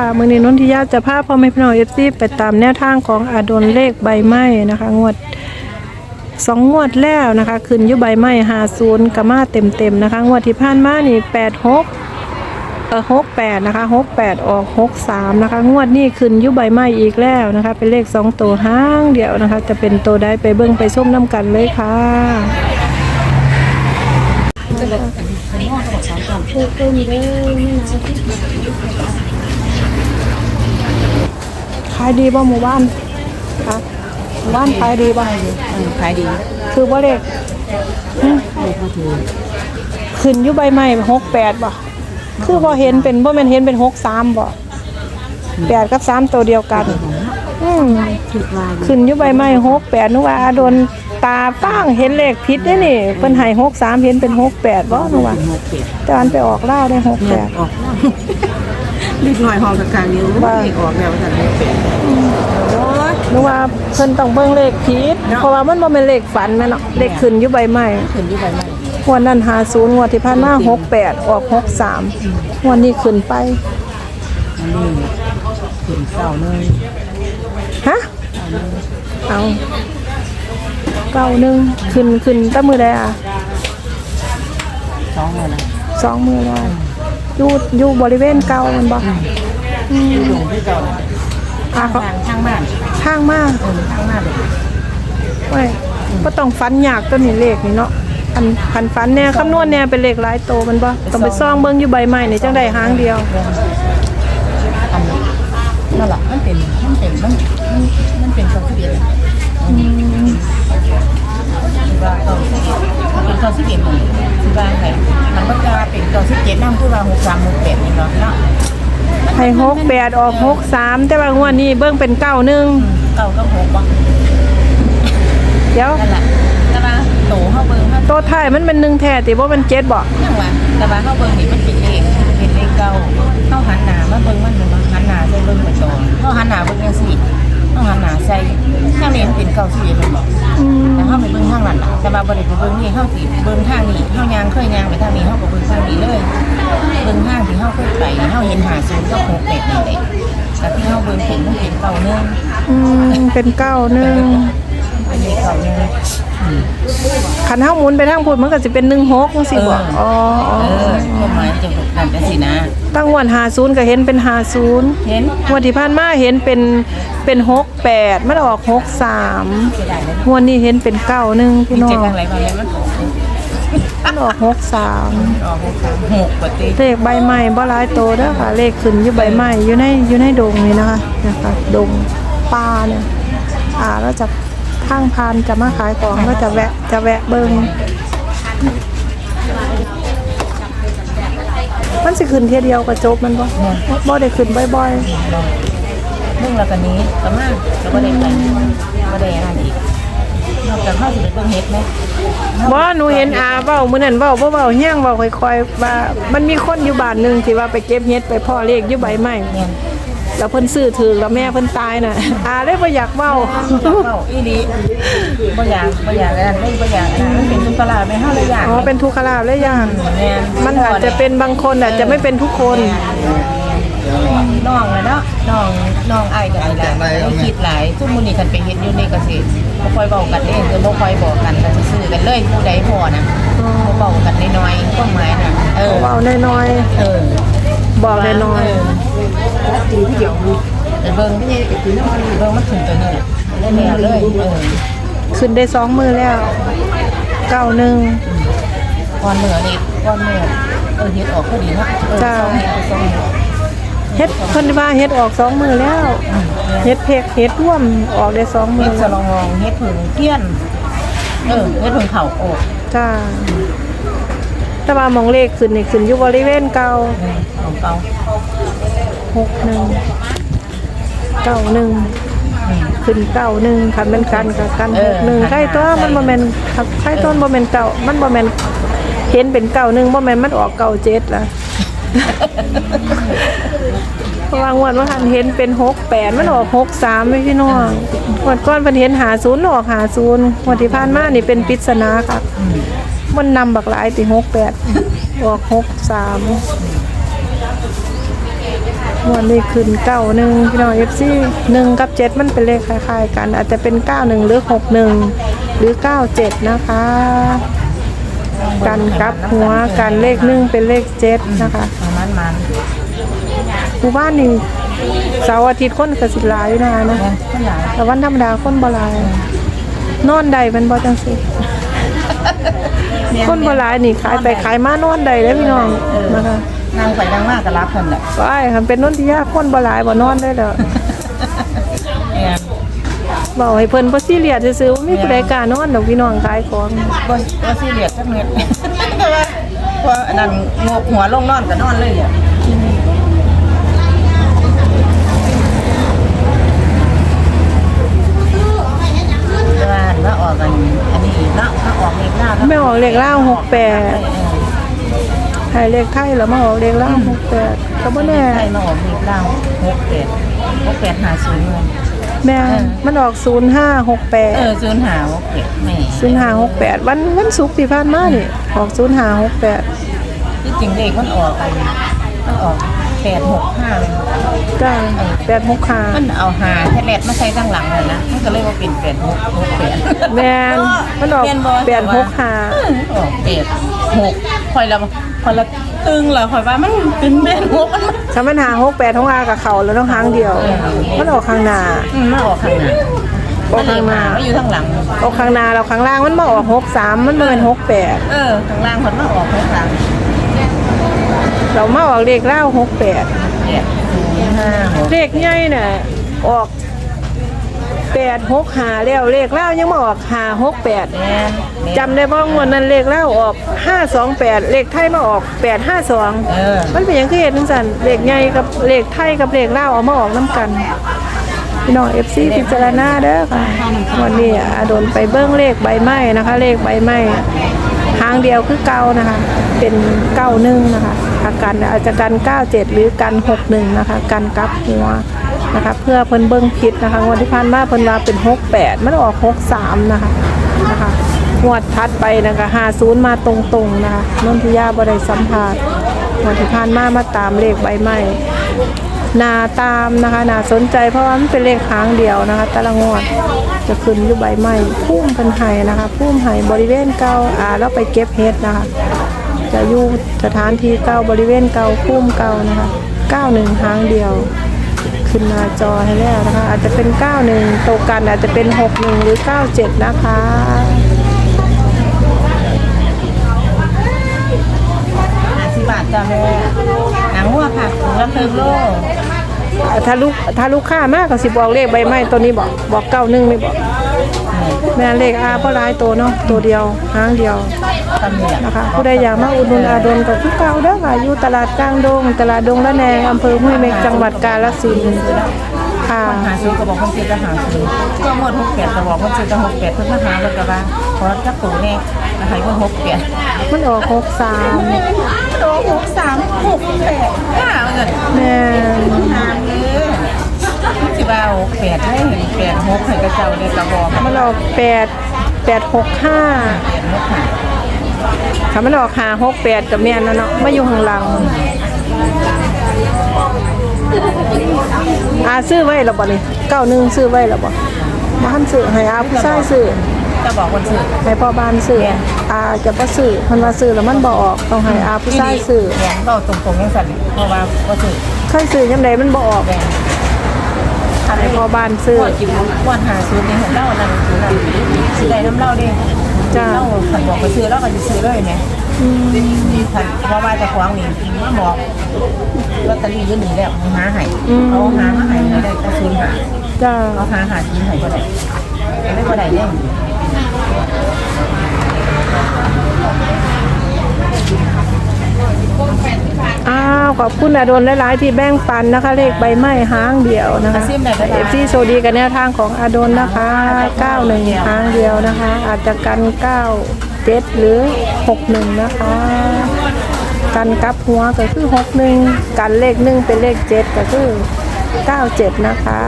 ค่ะมือในนนทิยาจะพาพ่อแม่พี่น้องเอฟซีไปตามแนวทางของอาดนเลขใบไม้นะคะงวดสองงวดแล้วนะคะขึ้นยุใบไม้หาศูนย์กมาเต็มเต็มๆนะคะ งวดที่ผ่านมานี่แปดหกเออหกแปดนะคะหกแปดออกหกสามนะคะ งวดนี้ขึ้นยุใบไม้อีกแล้วนะคะ เป็นเลขสองตัวห้างเดียวนะคะ จะเป็นตัวใดไปเบิ้งไปส้มน้ำกันเลยค่ะขายดีบ่หมู่บ้านคะหมู่บ้านขายดีบ่ขายดีคือว่าเลขหึขึ้นอยู่ใบไม้หกแปดบ่คือบ่เห็นเป็นบ่แม่นเห็นเป็นหกสามบ่แปดกับสามตัวเดียวกัน อืมถูกลายขึ้นอยู่ใบไม้หกแปดนึกว่าโดนตาป้างเห็นเลขผิดเด้นี่เพิ่นให้หกสามเห็นเป็นหกแปดบ่นึกว่าหกเจ็ดแต่อันไปออกเล่าวได้หกแปด ออกนิดหน่อยห้องกลางนิ้วว่าเลขออกแล้วสั่นเลขแปดโอ้ย นึกว่าเพิ่นต้องเบิ่งเลขผิดเนาะ เพราะว่ามันบ่แม่นเลขฝันแม่นเนาะเลขขึ้นอยู่ใบไม้ขึ้นที่ใบไม้งวดนั้นหาศูนย์งวดที่ผ่านมาหกแปดออกหกสามงวดนี้ขึ้นไป อันนี้ขึ้นเก้าเลยฮะ เอาเก้าหนึ่งขึ้นขึ้นตั้มือใดอะสองเลยนะสองมือแล้ว อยู่อยู่บริเวณเก่ามันบอกอยู่ตรงที่เก่าน่ะอะเขาทางข้างบ้านทางมากเออข้างบ้านเลยไว้ก็ต้องฟันยากตัวนี้เลขนี่เนาะพันพันฟันเนี่ยคำนวณเนี่ยเป็นเลขหลายโตวมันบ่ต้องไปซ่องเบิ่งอยู่ใบไม้นี่จังได้หางเดียวอันนี้นั่นแหละมันเป็นมันเป็นมันมันมันเป็นเก้าสิบเอ็ดว่าเก้าสิบเอ็ดเป็นเก้าสิบเอ็ดหมดที่บ้ เป็นเก้าสิบเจ็ดน้ำคือว่าหกสามหกแปดนี่เนาะเนาะให้หกแปดออกหกสามแต่ว่างวดนี้เบิ่งเป็นเก้าหนึ่งเก้าก็หกบ่เดี๋ยวนั่นแหละแต่ว่าโตเฮาเบิ่งเฮาตัวท้ายมันเป็นหนึ่งแท้ติว่ามันเจ็ดบ่จังว่าแต่ว่าเฮาเบิ่งนี่มันเป็นเลขเป็นเลขเก้าเฮาหันหน้ามาเบิ่งมันเป็นว่าหันหน้าใส่เบิ่งเป็นโตเฮาหันหน้าเบิ่งจังซี่ เฮาหันหน้าใส่ถ้านี่มันเป็นเก้าสิบเอ็ดมันบอกอืมแต่เฮาไปเบิ่งทางนั้นล่ะแต่ว่าบ่ได้ไปเบิ่งนี่เฮาสิเบิ่งทางนี้เฮายางเคยยางไปทางนี้เฮาก็เบิ่งทางนี้เลยเบิ่งทางที่เฮาเคยไปนี่เฮาเห็นหาศูนย์กับหกแปดนี่แหละแต่ที่เฮาเบิ่งเห็นมันเป็นเก้าหนึ่งอืมเป็นเก้าหนึ่ง อันนี้เก้าหนึ่งขันเท้าหมุนไปทางพุทธมันก็จะเป็นหนึ่งหกสิบอกเอออ๋อ๋ออ๋อเออความหมายจะบอกนั่นจังซี่นะตั้งวันหาศูนย์ก็เห็นเป็นหาศูนย์เห็นงวดที่ผ่านมาเห็นเป็นเป็นหกแปดมันออกหกสามเสียดายเลยงวดนี้เห็นเป็นเก้าหนึ่งพี่น้อเจ็ดงทางไหนบางเลยมันมันออกหกสามออกหกสามหกปกติเลขใบไม้บ่หลายโตเด้อค่ะ เลขขึ้นอยู่ใบไม้อยู่ในอยู่ในดงนี่นะคะนะคะดงป่าเนี่ยอ่าแล้วจะ ทางพานจะมาขายของก็จะแวะจะแวะเบิงมันสิขึ้นเทียเดียวก็จบมันบ่บ่ได้ขึ้นบ่อยเรื่องแล้วกันนี้ก็มากแล้วก็ได้ไปก็ได้อันอีกนอกจากเข้าสิเป็นเบิ่งเฮ็ดไหมๆบ่หนูเห็นอาเว้ามื้อนั้นเว้าบ่เว้าแห้งเว้าค่อยๆว่ามันมีคนอยู่บ้านหนึงที่ว่าไปเก็บเฮ็ดไปพ่อเลขอยู่ใบไม้เนี่ย แล้วเพิ่นซื้อถือแล้วแม่เพิ่นตายน่ะอาเลยบ่อยากเว้าอยากเข้าอีดีบ่อยากบ่อยากอันนั้นบ่อยากอันนั้นมันเป็นทุกตลาดไม่เฮาเลยอยากอ๋อเป็นทุกขลาบเลยย่างแม่นมันอาจจะเป็นบางคนอาจจะไม่เป็นทุกคนน้องอะเนาะน้องน้องอ้ายกันนี่ล่ะบ่คิดหลายทุกมื้อนี้คันไปเฮ็ดอยู่ในเกษตรบ่ค่อยเว้ากันเด้คือบ่ค่อยบอกกันแล้วซื่อๆกันเลยผู้ใดพอนะบ่เว้ากันน้อยๆความหมายน่ะเออเว้าน้อยเออๆบอกน้อย ตีที่เดียวแต่เบิ่งเบิ่งมันขึ้นตัวนี้ได้แนวเลยเออขึ้นได้สองมือแล้วเก้าหนึ่งก้อนเนื้อนี่ก้อนเนื้อเออเฮ็ดออกก็ดีนาะเออจ้าสองเฮ็ดสองเฮ็ดเฮ็ดเพิ่นว่าเฮ็ดออกสองมือแล้วเฮ็ดเพกเฮ็ดร่วมออกได้สองมืเฮ็อดสลององเฮ็ดผึ่งเกี้ยนเออเฮ็ดผึ่งเข่าออกจ้าแต่ว่ามองเลขขึ้นนี่ขึ้นอยู่บริเวณเก่าของเก่า หกหนึ่งเก้าหนึ่งขึ้นเก้าหนึ่งคันเป็นกันกับกันหกหนึ่งใกล้ตัวมันบ่แม่นใกล้ต้นบ่แม่นเก่ามันบ่แม่นเห็นเป็นเก้าหนึ่งบ่แม่นมันออกเก้าเจ็ดล่ะเพราะว่างวดว่าหันเห็นเป็นหกแปดมันออกหกสามไม่พี่น้องงวดก้อนเพิ่นเห็นหาศูนย์ออกหาศูนย์งวดที่ผ่านมานี่เป็นปริศนาค่ะมันนำบักหลายติหกแปดออกหกสามง วดนี้ขึ้นเก้าหนึ่งพี่น้องเอฟซีหนึ่งกับเจ็ดมันเป็นเลขคล้ายๆ กันอาจจะเป็นเก้าหนึ่งหรือหกหนึ่งหรือเก้าเจ็ดนะคะ กันกลับหัวกันเลขหนึ่งเป็นเลขเจ็ดนะคะประมันมันหมู่บ้านนี่เสาร์อาทิตย์คนกสิหลายอยู่นะคะนะเนี่ยก็หลายแต่วันธรรมดาคนบ่หลาย นอนใดมันบ่จังสิคนบ่หลายนี่ขายไปขายมานอนใดเด้อพี่น้องนะคะ นั่งไปนั่งมากก็รับคนแหละไปคันเป็นนนทิยาคนบ่หลายบ่นอนได้ดอกเนี่ยบอกให้เพิ่นบ่ซีเรียสซื่อๆว่ามีผู้ใดกล้านอนดอกพี่น้องขายของบ่บ่ซีเรียสจักเม็ดแต่ว่าพออันนั้นงบหัวลงนอนก็นอนเลยอะแต่ว่าถ้าออกกันอันนี้เนาะถ้าออกเล็กหน้าไม่ออกเลขล่าง68 ให้เลขไทยแล้วมาออกเลขล่าง68ก็บ่แน่ใช่มาออกเล็กหน้าหกแปดหกแปดหาศูนย์เลยแม่นมันออกเอ0568อศูนย์หาหกแปดแหม่0568วันวันศุกร์ที่ผ่านมานี่ออก0568ที่จริงเลขมันออกกันมันออก แปดหกห้าเลยจ้า865มันเอาหาแทเลตมาใส่ตั้งหลังเลยนะมันก็เลยว่าเป็นแปดหกหกแปดแม่นมันออกเปลี่ยนบ่แปดหกห้าออกแปดหกคอยละคอยละตึงเหรอคอยว่ามันตึงแปดหกมันถ้ามันหา68ของอากับเขาแล้วต้องหางเดียว มันออกข้างหน้าอืมมันออกข้างหน้าออกข้างหน้ามันอยู่ข้างหลังออกข้างหน้าแล้วข้างล่างมันมาออก63มันบ่เป็น68เออข้างล่างมันมาออกข้างหลัง เรามาออกเลขเล่าหกแปดแปดศูนย์ห้าหกเลขใหญ่น่ะออกแปดหกหาแล้วเลขเล่ายังมาออกหาหกแปดแม่นจำได้บ้างวันนั้นเลขเล่าออกห้าสองแปดเลขไทยมาออกแปดห้าสองเออมันเป็นอย่างที่เห็นนั่นสันเลขใหญ่กับเลขไทยกับเลขเล่าเอามาออกน้ำกันพี่น้องเอฟซีพิจารณาเด้อค่ะวันนี้อาโดนไปเบิ้งเลขใบไม้นะคะ เลขใบไม้ หางเดียวคือเก้านะคะ เป็นเก้าหนึ่งนะคะอาการอาจจะกันเก้าเจ็ดหรือกันหกหนึ่งนะคะ กันกลับหัวนะคะ เพื่อเพิ่นเบิ้งผิดนะคะงวันที่ผ่านมาเพิ่นว่าเป็นหกแปดมันออกหกสามนะคะนะคะงวดทัดไปนะคะหาศูนย์มาตรงๆนะคะนนทิยาบริสัมภาษณ์งวันที่ผ่านมามาตามเลขใบไม้ นาตามนะคะนาสนใจเพราะว่ามันเป็นเลขค้างเดียวนะคะต่ละงวดจะขึ้นอยู่ใบไม้พุ่มเป็นไห้นะคะพุ่มไห้บริเวณเก่าอ่าแล้วไปเก็บเห็ดนะคะ จะอยู่สถานที่เก่าบริเวณเก่าพุ่มเก่านะคะ91หนึ่งค้างเดียว ขึ้นหน้าจอให้แล้วนะคะ อาจจะเป็น91ตกกันอาจจะเป็น61หนึ่งหรือ97นะคะห้าสิบบาทจ้าแม่ หนังวัวค่ะถุงละครึ่งโลถ้าลูกถ้าลูกค้ามากก็สิบอกเลขใบไม้ตัวนี้บอกบอกเก้าหนึ่งไม่บอกแม่เลขอาเพราะหลายตัวเนาะตัวเดียวหางเดียวตำเหนียนะคะ ผู้ใดอยากมาอุดหนุนอาดนกับทุกเก่าเด้อค่ะอยู่ตลาดกลางดง ตลาดดงละแนงอำเภอห้วยเม็กจังหวัดกาฬสินธุ์ค่ะหาซื้อก็บอกคนซื้อจะหาซื้อก็หมดหกแปดก็บอกคนซื้อจะหกแปดเพิ่งมาหาเลยก็ว่าเพราะถ้าตูเนี่ยนะคะว่าหกแปดมันออกหกสามโตหกสามหกแปดห้าเงินแม่หาเลยสิว่าหกแปดได้เห็นแปดหกให้กระเจ้าเลยกระบอกมันออกแปดแปดหกห้าแปดหกหาถ้ามันออกหาหกแปดกับแม่นแล้วเนาะมาอยู่ข้างหลังอาซื้อไว้แล้วบ่นี่เก้าหนึ่งซื้อไว้แล้วบ่บ้านซื้อให้อาผู้ชายซื้อ จะบอกคนซื้อให้พ่อบ้านซื้ออาจะบ่ซื้อเพิ่นว่าซื้อแล้วมันบ่ออกต้องให้อาผู้ชายซื้อแหวนเราตรงๆยังสั่นเพราะว่าก็ซื้อเคยซื้อยามใดมันบ่ออกแหวนให้พ่อบ้านซื้อพ่อกินวันหาซื้อในของเล่านั่นซื้อนั่นซื้อได้น้ำเล่าดิจ้าเล่าขันบอกไปซื้อแล้วก็จะซื้อเลยไหมขันเพราะว่าจะคว้างนี่มาบอกลอตเตอรี่ยืนหนีแล้วหาให้เอาหามาให้ไม่ได้ก็ซื้อหาจ้าเอาหาหาซื้อให้ก็ได้ไม่ก็ได้เนี่ย อ้าวขอบคุณอาดนหลายๆที่แบ่งปันนะคะ เลขใบไม้หางเดียวนะคะเอฟซีโซดีกับแนวทางของอาดนนะคะ91หางเดียวนะคะ อาจจะกัน 9 7 หรือ 61 นะคะ กันกลับหัวก็คือ 61 กันเลขหนึ่งเป็นเลข 7 ก็คือ 97 นะคะ